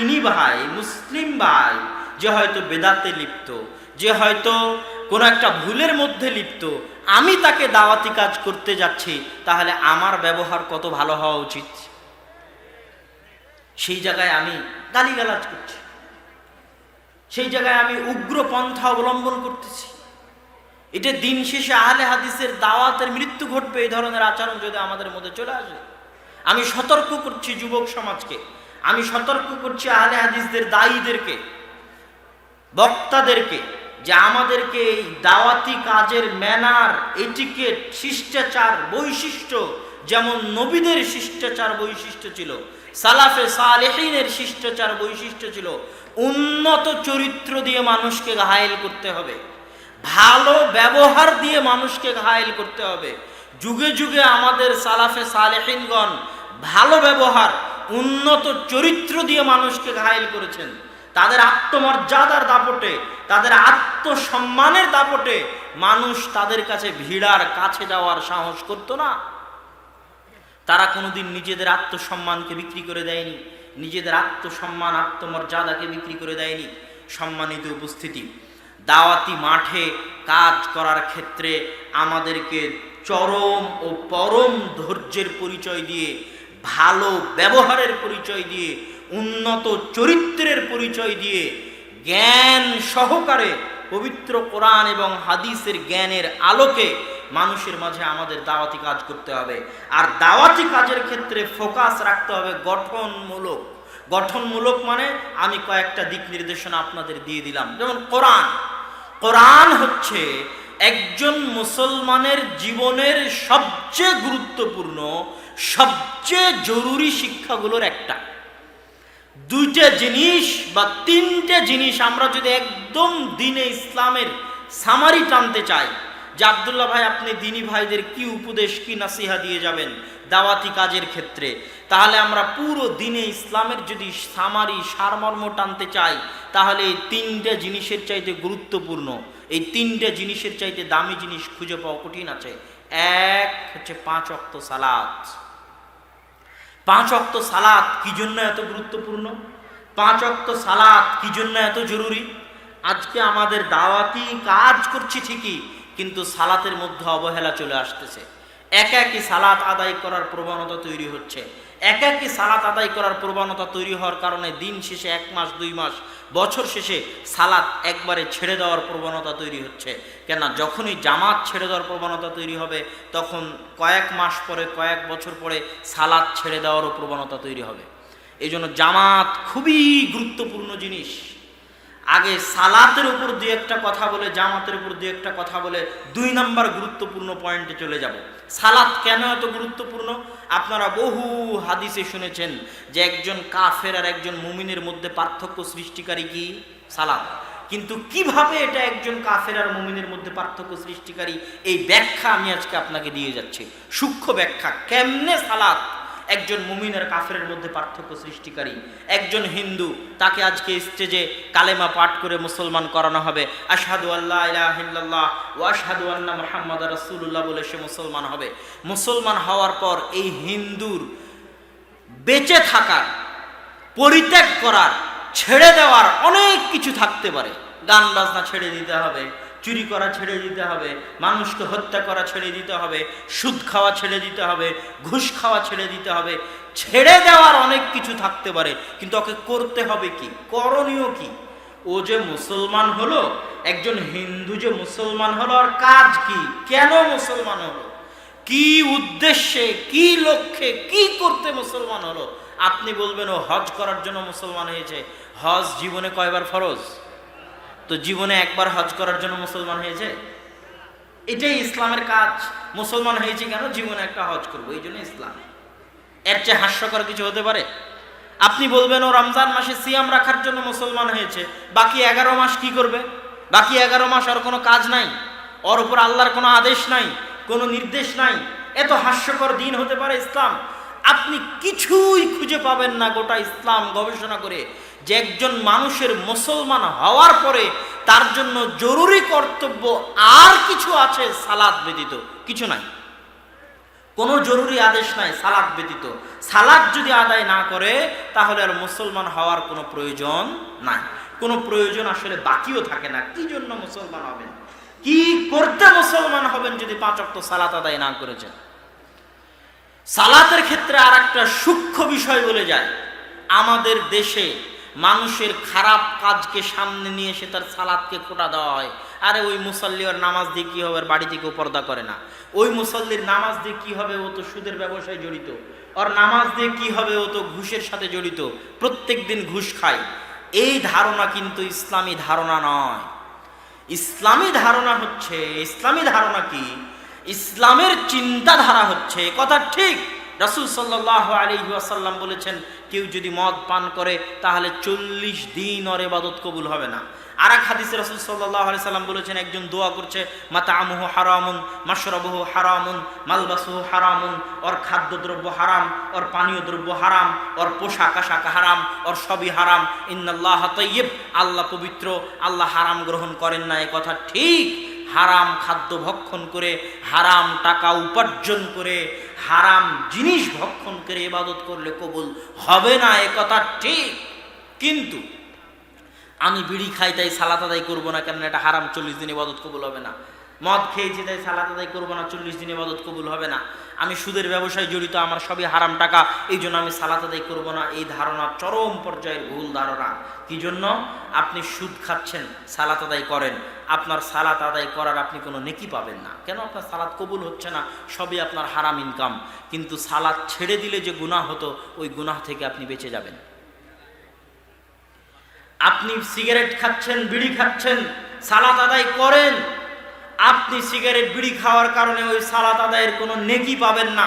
দিনী ভাই, মুসলিম ভাই, যে হয়তো বেদাতে লিপ্ত, যে হয়তো কোনো একটা ভুলের মধ্যে লিপ্ত, আমি তাকে দাওয়াতি কাজ করতে যাচ্ছি, তাহলে আমার ব্যবহার কত ভালো হওয়া উচিত? সেই জায়গায় আমি গালিগালাজ করছি। সেই জায়গায় আমি উগ্র পন্থা অবলম্বন করতেছি। এটা দিন শেষে আহলে হাদিসের দাওয়াতের মৃত্যু ঘটবে এই ধরনের আচরণ যদি আমাদের মধ্যে চলে আসে। আমি সতর্ক করছি যুবক সমাজকে। আমি সতর্ক করছি আহলে হাদিসদের দায়ীদেরকে, বক্তাদেরকে, যে আমাদেরকে এই দাওয়াতি কাজের ম্যানার, এটিকেট, শিষ্টাচার বৈশিষ্ট্য, যেমন নবীদের শিষ্টাচার বৈশিষ্ট্য ছিল, সালাফে সালেহিনের শিষ্টাচার বৈশিষ্ট্য ছিল, উন্নত চরিত্র দিয়ে মানুষকে ঘায়েল করতে হবে, ভালো ব্যবহার দিয়ে মানুষকে ঘায়েল করতে হবে, যুগে যুগে আমাদের সালাফে সালেহিনগণ ভালো ব্যবহার উন্নত চরিত্র দিয়ে মানুষকে ঘায়েল করেছেন। তাদের আত্মমর্যাদার দাপটে, তাদের আত্মসম্মানের দাপটে মানুষ তাদের কাছে ভিড়ার কাছে যাওয়ার সাহস করতো না। তারা কোনোদিন নিজেদের আত্মসম্মানকে বিক্রি করে দেয়নি, নিজেদের আত্মসম্মান, আত্মমর্যাদাকে বিক্রি করে দেয়নি। সম্মানিত উপস্থিতি, দাওয়াতি মাঠে কাজ করার ক্ষেত্রে আমাদেরকে চরম ও পরম ধৈর্যের পরিচয় দিয়ে ভালো ব্যবহারের পরিচয় দিয়ে, উন্নত চরিত্রের পরিচয় দিয়ে, জ্ঞান সহকারে পবিত্র কোরআন এবং হাদিসের জ্ঞানের আলোকে মানুষের মাঝে আমাদের দাওয়াতি কাজ করতে হবে। আর দাওয়াতি কাজের ক্ষেত্রে ফোকাস রাখতে হবে গঠনমূলক। গঠনমূলক মানে আমি কয়েকটা দিক নির্দেশনা আপনাদের দিয়ে দিলাম। যেমন কোরআন। কোরআন হচ্ছে একজন মুসলমানের জীবনের সবচেয়ে গুরুত্বপূর্ণ সবচেয়ে জরুরি শিক্ষাগুলোর একটা। দুইটা জিনিস বা তিনটে জিনিস আমরা যদি একদম দিনে ইসলামের সামারি টানতে চাই, যে আবদুল্লাহ ভাই আপনি দিনী ভাইদের কি উপদেশ, কি নাসিহা দিয়ে যাবেন দাওয়াতি কাজের ক্ষেত্রে, তাহলে আমরা পুরো দিনে ইসলামের যদি সামারি সারমর্ম টানতে চাই, তাহলে এই তিনটে জিনিসের চাইতে গুরুত্বপূর্ণ, এই তিনটে জিনিসের চাইতে দামি জিনিস খুঁজে পাওয়া কঠিন আছে। এক হচ্ছে পাঁচ অক্ত সালাত। পাঁচ অক্ত সালাত কি জন্য এত গুরুত্বপূর্ণ? পাঁচ অক্ত সালাত কি জন্য এত জরুরি? আজকে আমাদের দাওয়াতি কাজ করছি ঠিকই, কিন্তু সালাতের মধ্যে অবহেলা চলে আসতেছে। এক একই সালাত আদায় করার প্রবণতা তৈরি হচ্ছে। এক একই সালাত আদায় করার প্রবণতা তৈরি হওয়ার কারণে দিন শেষে এক মাস, দুই মাস, বছর শেষে সালাত একবারে ছেড়ে দেওয়ার প্রবণতা তৈরি হচ্ছে। কেননা যখনই জামাত ছেড়ে দেওয়ার প্রবণতা তৈরি হবে, তখন কয়েক মাস পরে, কয়েক বছর পরে সালাত ছেড়ে দেওয়ারও প্রবণতা তৈরি হবে। এই জন্য জামাত খুবই গুরুত্বপূর্ণ জিনিস। আগে সালাতের উপর দু একটা কথা বলে, জামাতের উপর দু একটা কথা বলে দুই নাম্বার গুরুত্বপূর্ণ পয়েন্টে চলে যাব। সালাত কেন এত গুরুত্বপূর্ণ? আপনারা বহু হাদিসে শুনেছেন যে একজন কাফের আর একজন মুমিনের মধ্যে পার্থক্য সৃষ্টিকারী কি? সালাত। কিন্তু কীভাবে এটা একজন কাফের আর মুমিনের মধ্যে পার্থক্য সৃষ্টিকারী? এই ব্যাখ্যা আমি আজকে আপনাকে দিয়ে যাচ্ছি। সূক্ষ্ম ব্যাখ্যা, কেমনে সালাত একজন মুমিনের কাফের মধ্যে পার্থক্য সৃষ্টিকারী, একজন হিন্দু, তাকে আজকে স্টেজে কালেমা পাঠ করে মুসলমান করানো হবে। আশহাদু আল্লাহ ইলাহিল্লাহ আন্না মোহাম্মদ রাসূলুল্লাহ বলে সে মুসলমান হবে। মুসলমান হওয়ার পর এই হিন্দুর বেঁচে থাকার, পরিত্যাগ করার, ছেড়ে দেওয়ার অনেক কিছু থাকতে পারে। গান বাজনা ছেড়ে দিতে হবে চুরি করা ছেড়ে দিতে হবে, মানুষকে হত্যা করা ছেড়ে দিতে হবে, সুদ খাওয়া ছেড়ে দিতে হবে, ঘুষ খাওয়া ছেড়ে দিতে হবে, ছেড়ে দেওয়ার অনেক কিছু থাকতে পারে, কিন্তু ওকে করতে হবে কি? করণীয় কি? ও যে মুসলমান হলো, একজন হিন্দু যে মুসলমান হলো, আর কাজ কি? কেন মুসলমান হলো? কি উদ্দেশ্যে, কি লক্ষ্যে, কি করতে মুসলমান হলো? আপনি বলবেন, ও হজ করার জন্য মুসলমান হয়েছে। হজ জীবনে কয়বার ফরজ? তো জীবনে একবার হজ করার জন্য মুসলমান হয়েছে? এটাই ইসলামের কাজ। মুসলমান হয়েছে কেন? জীবনে একটা হজ করব, এই জন্য ইসলাম। এর চেয়ে হাস্যকর কিছু হতে পারে? আপনি বলবেন, ও রমজান মাসে সিয়াম রাখার জন্য মুসলমান হয়েছে। বাকি এগারো মাস কি করবে? বাকি এগারো মাস আর কোনো কাজ নাই। ওর উপর আল্লাহর কোনো আদেশ নাই, কোনো নির্দেশ নাই। এত হাস্যকর দিন হতে পারে ইসলাম। আপনি কিছুই খুঁজে পাবেন না গোটা ইসলাম গবেষণা করে যে একজন মানুষের মুসলমান হওয়ার পরে তার জন্য জরুরি কর্তব্য আর কিছু আছে সালাদ ব্যতীত, কিছু নাই। কোনো জরুরি আদেশ নাই সালাদ ব্যতীত। সালাদ যদি আদায় না করে, তাহলে আর মুসলমান হওয়ার কোনো প্রয়োজন নাই। কোনো প্রয়োজন আসলে বাকিও থাকে না। কি জন্য মুসলমান হবেন? কি করতে মুসলমান হবেন যদি পাঁচ অক্ট সালাত আদায় না করেছেন? সালাতের ক্ষেত্রে আর একটা সূক্ষ্ম বিষয় বলে যায়। আমাদের দেশে মানুষের খারাপ কাজকে সামনে নিয়ে এসে তার সালাদকে খোটা দেওয়া হয়। আরে ওই মুসল্লি ওর নামাজ দিয়ে কী হবে? বাড়ি থেকে পর্দা করে না। ওই মুসল্লির নামাজ দিয়ে কী হবে? ও তো সুদের ব্যবসায় জড়িত। ওর নামাজ দিয়ে কী হবে? ও তো ঘুষের সাথে জড়িত। প্রত্যেক দিন ঘুষ খায়। এই ধারণা কিন্তু ইসলামী ধারণা নয়। ইসলামী ধারণা হচ্ছে, ইসলামী ধারণা কি? ইসলামের চিন্তাধারা হচ্ছে কথা ঠিক। রাসুল সাল্লাহ আলী ওয়াসাল্লাম বলেছেন, কেউ যদি মদ পান করে, তাহলে চল্লিশ দিন ওর এবাদত কবুল হবে না। আর এক হাদিসে রাসুল সাল্লাহ আলি সাল্লাম বলেছেন, একজন দোয়া করছে মাতা আমুহ হারামুন মাসরবহু হারামুন, মালবাসুহু হারামুন, ওর খাদ্যদ্রব্য হারাম, ওর পানীয় দ্রব্য হারাম, ওর পোশাক আশাক হারাম, ওর সবই হারাম। ইন্নাল্লাহ তৈব আল্লাহ পবিত্র, আল্লাহ হারাম গ্রহণ করেন না, এ কথা ঠিক। হারাম খাদ্য ভক্ষণ করে, হারাম টাকা উপার্জন করে, হারাম জিনিস ভক্ষণ করে ইবাদত করলে কবুল হবে না, এ কথা ঠিক। কিন্তু আমি বিড়ি খাই তাই সালাত আদায় করব না কেন এটা হারাম, চল্লিশ দিন ইবাদত কবুল হবে না। মদ খেয়েছি তাই সালাত আদায় করব না, চল্লিশ দিন ইবাদত কবুল হবে না। আমি সুদের ব্যবসায় জড়িত, আমার সবই হারাম টাকা, এই জন্য আমি সালাত আদায় করব না। এই ধারণা চরম পর্যায়ের ভুল ধারণা। কি জন্য? আপনি সুদ খাচ্ছেন, সালাত আদায় করেন। আপনার সালাত আদায় করার আপনি কোনো নেকি পাবেন না। কেন? আপনার সালাত কবুল হচ্ছে না, সবই আপনার হারাম ইনকাম কিন্তু সালাত ছেড়ে দিলে যে গুনাহ হতো, ওই গুনাহ থেকে আপনি বেঁচে যাবেন। আপনি সিগারেট খাচ্ছেন, বিড়ি খাচ্ছেন, সালাত আদায় করেন আপনি সিগারেট বিড়ি খাওয়ার কারণে ওই সালাত আদায়ের কোনো নেকি পাবেন না।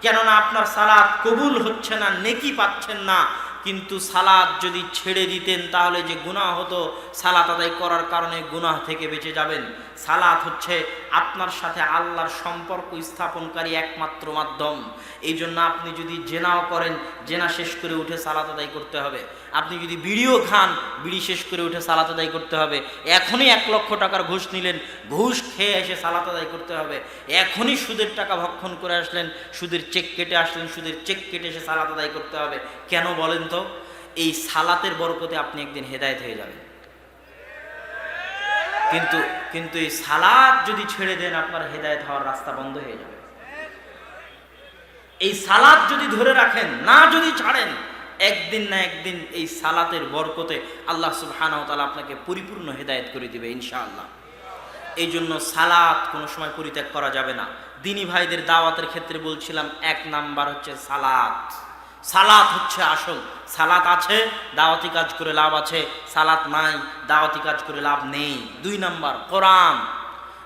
কেননা আপনার সালাদ কবুল হচ্ছে না, নেকি পাচ্ছেন না। কিন্তু সালাদ যদি ছেড়ে দিতেন, তাহলে যে গুনাহ হতো, সালাত আদায় করার কারণে গুনাহ থেকে বেঁচে যাবেন। সালাত হচ্ছে আপনার সাথে আল্লাহর সম্পর্ক স্থাপনকারী একমাত্র মাধ্যম। এই জন্য আপনি যদি জেনাও করেন, জেনা শেষ করে উঠে সালাত আদায় করতে হবে। আপনি যদি বিড়িও খান, বিড়ি শেষ করে উঠে সালাত আদায় করতে হবে। এখনই এক লক্ষ টাকার ঘুষ নিলেন, ঘুষ খেয়ে এসে সালাত আদায় করতে হবে। এখনই সুদের টাকা ভক্ষণ করে আসলেন, সুদের চেক কেটে আসলেন, সুদের চেক কেটে এসে সালাত আদায় করতে হবে। কেন বলেন তো? এই সালাতের বরকতে আপনি একদিন হেদায়েত হয়ে যাবেন। কিন্তু কিন্তু এই সালাদ যদি ছেড়ে দেন, আপনার হেদায়েত হওয়ার রাস্তা বন্ধ হয়ে যাবে। এই সালাদ যদি ধরে রাখেন, না যদি ছাড়েন একদিন না একদিন এই সালাতের বরকতে আল্লাহ তাআলা আপনাকে পরিপূর্ণ হেদায়েত করে দিবে ইনশাআল্লাহ। এই জন্য সালাত কোনো সময় পরিত্যাগ করা যাবে না। দিনী ভাইদের দাওয়াতের ক্ষেত্রে বলছিলাম, এক নাম্বার হচ্ছে সালাত। সালাত হচ্ছে আসল। সালাত আছে, দাওয়াতি কাজ করে লাভ আছে, সালাত নাই, দাওয়াতি কাজ করে লাভ নেই। দুই নাম্বার, কোরআন।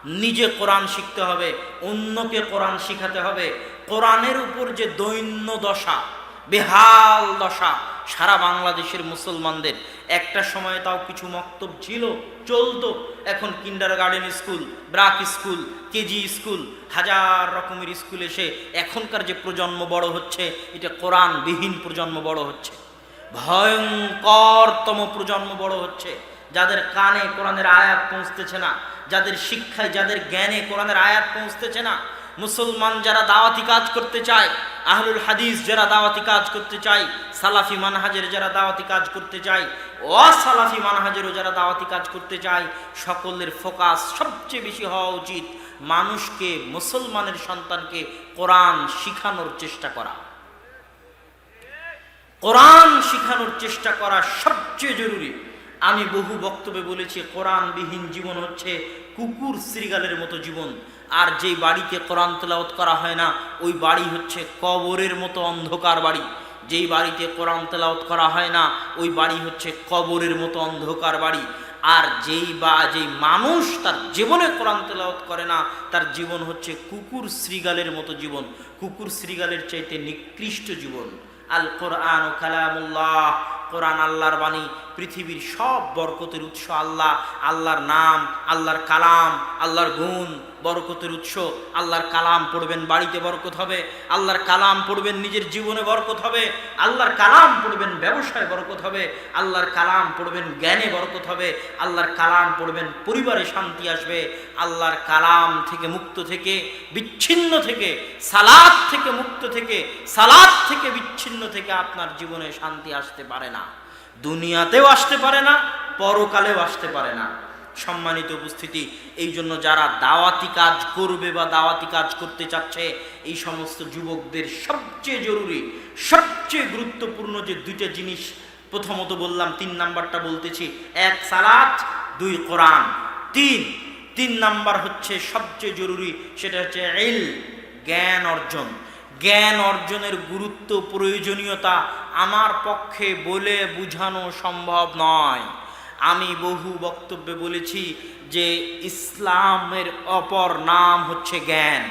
নিজে কোরআন শিখতে হবে, অন্যকে কোরআন শিখাতে হবে। কোরআনের উপর যে দৈন্য দশা বেহাল দশা। সারা বাংলাদেশের মুসলমানদের। একটা সময় তাও কিছু মক্তব ছিল, চলতো। এখন kindergarten school BRAC school KG school হাজার রকমের স্কুল এসে এখনকার যে প্রজন্ম বড় হচ্ছে, এটা কোরআন বিহীন প্রজন্ম বড় হচ্ছে। ভয়ঙ্করতম প্রজন্ম বড় হচ্ছে। যাদের কানে কোরআনের আয়াত পৌঁছতেছে না, যাদের শিক্ষায়, যাদের জ্ঞানে কোরআনের আয়াত পৌঁছতেছে না মুসলমান যারা দাওয়াতি কাজ করতে চায়, আহলুল হাদিস যারা দাওয়াতি কাজ করতে চায়, সালাফি মানহাজের যারা দাওয়াতি কাজ করতে চায়, অসালাফি মানহাজেরও যারা দাওয়াতি কাজ করতে চায়, সকলের ফোকাস সবচেয়ে বেশি হওয়া উচিত মানুষকে, মুসলমানের সন্তানকে কোরআন শিখানোর চেষ্টা করা। কোরআন শিখানোর চেষ্টা করা সবচেয়ে জরুরি। আমি বহু বক্তব্যে বলেছি, কোরআনবিহীন জীবন হচ্ছে কুকুর শ্রীগালের মতো জীবন। আর যেই বাড়িতে কোরআন তেলাওত করা হয় না, ওই বাড়ি হচ্ছে কবরের মতো অন্ধকার বাড়ি। যেই বাড়িতে কোরআন তেলাওত করা হয় না, ওই বাড়ি হচ্ছে কবরের মতো অন্ধকার বাড়ি। আর যেই বা, যেই মানুষ তার জীবনে কোরআন তেলাওত করে না, তার জীবন হচ্ছে কুকুর শ্রীগালের মতো জীবন। কুকুর শ্রীগালের চাইতে নিকৃষ্ট জীবন। আল কোরআন কালামুল্লাহ। কোরআন আল্লাহর বাণী পৃথিবীর সব বরকতের উৎস আল্লাহ আল্লাহর নাম আল্লাহর কালাম আল্লাহর গুণ বরকতের উৎস। আল্লাহর কালাম পড়বেন, বাড়িতে বরকত হবে। আল্লাহর কালাম পড়বেন, নিজের জীবনে বরকত হবে। আল্লাহর কালাম পড়বেন, ব্যবসায় বরকত হবে। আল্লাহর কালাম পড়বেন, জ্ঞানে বরকত হবে। আল্লাহর কালাম পড়বেন, পরিবারে শান্তি আসবে। আল্লাহর কালাম থেকে মুক্ত থেকে, বিচ্ছিন্ন থেকে সালাদ থেকে মুক্ত থেকে সালাদ থেকে বিচ্ছিন্ন থেকে আপনার জীবনে শান্তি আসতে পারে না। দুনিয়াতেও আসতে পারে না, পরকালেও আসতে পারে না। সম্মানিত উপস্থিতি। এই জন্য যারা দাওয়াতি কাজ করবে বা দাওয়াতি কাজ করতে চাচ্ছে, এই সমস্ত যুবকদের সবচেয়ে জরুরি, সবচেয়ে গুরুত্বপূর্ণ যে দুইটা জিনিস, প্রথমত বললাম, তিন নাম্বারটা বলতেছি। এক, সালাত, দুই, কোরআন। তিন তিন নাম্বার হচ্ছে সবচেয়ে জরুরি, সেটা হচ্ছে এল জ্ঞান অর্জন। জ্ঞান অর্জনের গুরুত্ব, প্রয়োজনীয়তা আমার পক্ষে বলে বুঝানো সম্ভব নয়। আমি বহু বক্তব্যে বলেছি যে ইসলামের অপর নাম হচ্ছে জ্ঞান।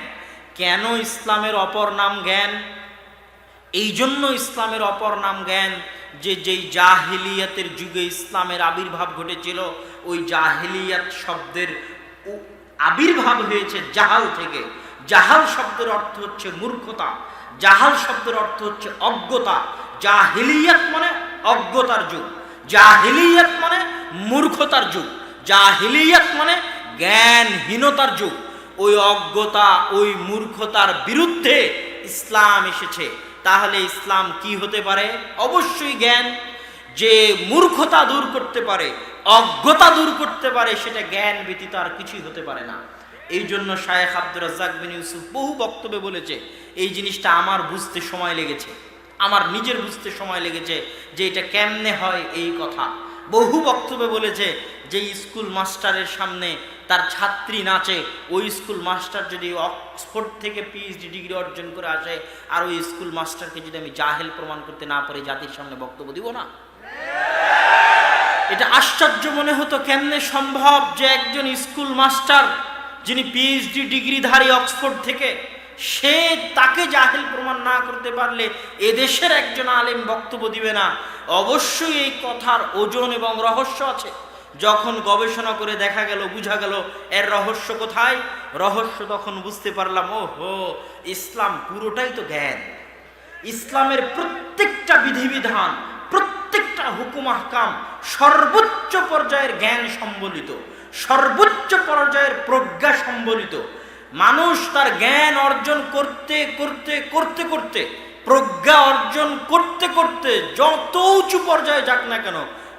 কেন ইসলামের অপর নাম জ্ঞান? এই জন্য ইসলামের অপর নাম জ্ঞান যে যেই জাহিলিয়াতের যুগে ইসলামের আবির্ভাব ঘটেছিল, ওই জাহিলিয়াত শব্দের আবির্ভাব হয়েছে জাহাল থেকে। জাহাল শব্দের অর্থ হচ্ছে মূর্খতা। জাহাল শব্দের অর্থ হচ্ছে অজ্ঞতা। জাহিলিয়াত মানে অজ্ঞতার যুগ। জাহিলিয়াত মানে মূর্খতার যুগ। জাহিলিয়াত মানে জ্ঞানহীনতার যুগ। ওই অজ্ঞতা, ওই মূর্খতার বিরুদ্ধে ইসলাম এসেছে। তাহলে ইসলাম কি হতে পারে? অবশ্যই জ্ঞান। যে মূর্খতা দূর করতে পারে, অজ্ঞতা দূর করতে পারে, সেটা জ্ঞান ব্যতীত আর কিছুই হতে পারে না। এই জন্য শায়েখ আব্দুর রাজ্জাক বিন ইউসুফ বহু বক্তব্যে বলেছে, এই জিনিসটা আমার বুঝতে সময় লেগেছে। আমার নিজের বুঝতে সময় লেগেছে যে এটা কেমনে হয় এই কথা। বহু বক্তব্যে বলেছে যে স্কুল মাস্টারের সামনে তার ছাত্রী নাচে। ওই স্কুল মাস্টার যদি অক্সফোর্ড থেকে পিএইচডি ডিগ্রি অর্জন করে আসে, আর ওই স্কুল মাস্টারকে যদি আমি জাহেল প্রমাণ করতে না পারি, জাতির সামনে বক্তব্য দিব না? এটা আশ্চর্য মনে হতো, কেমনে সম্ভব যে একজন স্কুল মাস্টার, যিনি পিএইচডি ডিগ্রিধারী অক্সফোর্ড থেকে, সে তাকে জাহেল প্রমাণ না করতে পারলে এদেশের একজন আলেম বক্তব্য দিবে না। অবশ্যই এই কথার ওজন এবং রহস্য আছে। যখন গবেষণা করে দেখা গেল, বুঝা গেল, এর রহস্য কোথায়? রহস্য তখন বুঝতে পারলাম ও হো ইসলাম পুরোটাই তো জ্ঞান। ইসলামের প্রত্যেকটা বিধিবিধান, প্রত্যেকটা হুকুম আহকাম সর্বোচ্চ পর্যায়ের জ্ঞান সম্বলিত, সর্বোচ্চ পর্যায়ের প্রজ্ঞা সম্বলিত। মানুষ তার জ্ঞান অর্জন করতে করতে করতে করতে প্রজ্ঞা অর্জন করতে করতে যত উঁচু পর্যায়ে যাক না কেন,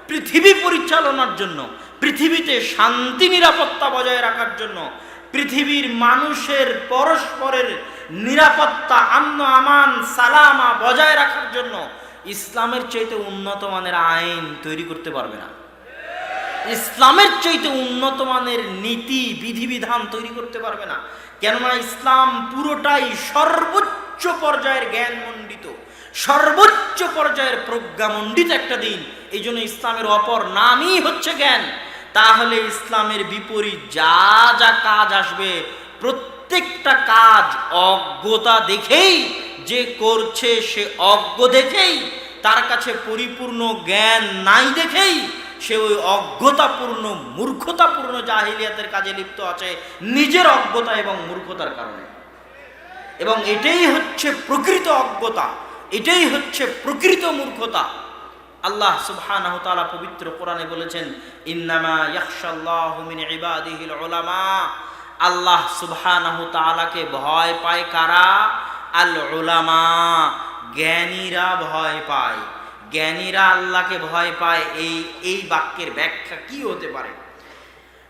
পৃথিবী পরিচালনার জন্য, পৃথিবীতে শান্তি, নিরাপত্তা বজায় রাখার জন্য, পৃথিবীর মানুষের পরস্পরের নিরাপত্তা, আন্ন, আমান, সালামা বজায় রাখার জন্য ইসলামের চাইতে উন্নত মানের আইন তৈরি করতে পারবে না। ইসলামের চাইতে উন্নত মানের নীতি, বিধিবিধান তৈরি করতে পারবে না। কেননা ইসলাম পুরোটাই সর্বোচ্চ পর্যায়ের জ্ঞান মণ্ডিত, সর্বোচ্চ পর্যায়ের প্রজ্ঞামণ্ডিত একটা দিন। এই জন্য ইসলামের অপর নামই হচ্ছে জ্ঞান। তাহলে ইসলামের বিপরীত যা যা কাজ আসবে, প্রত্যেকটা কাজ অজ্ঞতা দেখেই, যে করছে সে অজ্ঞ দেখেই, তার কাছে পরিপূর্ণ জ্ঞান নাই দেখেই, সে ওই অজ্ঞতাপূর্ণ, মূর্খতাপূর্ণ জাহিলিয়াতের কাজে লিপ্ত আছে, নিজের অজ্ঞতা এবং মূর্খতার কারণে। এবং এটাই হচ্ছে প্রকৃত অজ্ঞতা, এটাই হচ্ছে প্রকৃত মূর্খতা। আল্লাহ সুবহানাহু তাআলা পবিত্র কোরআনে বলেছেন, ইন্নামা ইয়াখশাল্লাহু মিন ইবাদিহিল উলামা। আল্লাহ সুবহানাহু তাআলাকে ভয় পায় কারা? আল উলামা, জ্ঞানীরা ভয় পায়। জ্ঞানীরা আল্লাহকে ভয় পায়। এই এই বাক্যের ব্যাখ্যা কি হতে পারে?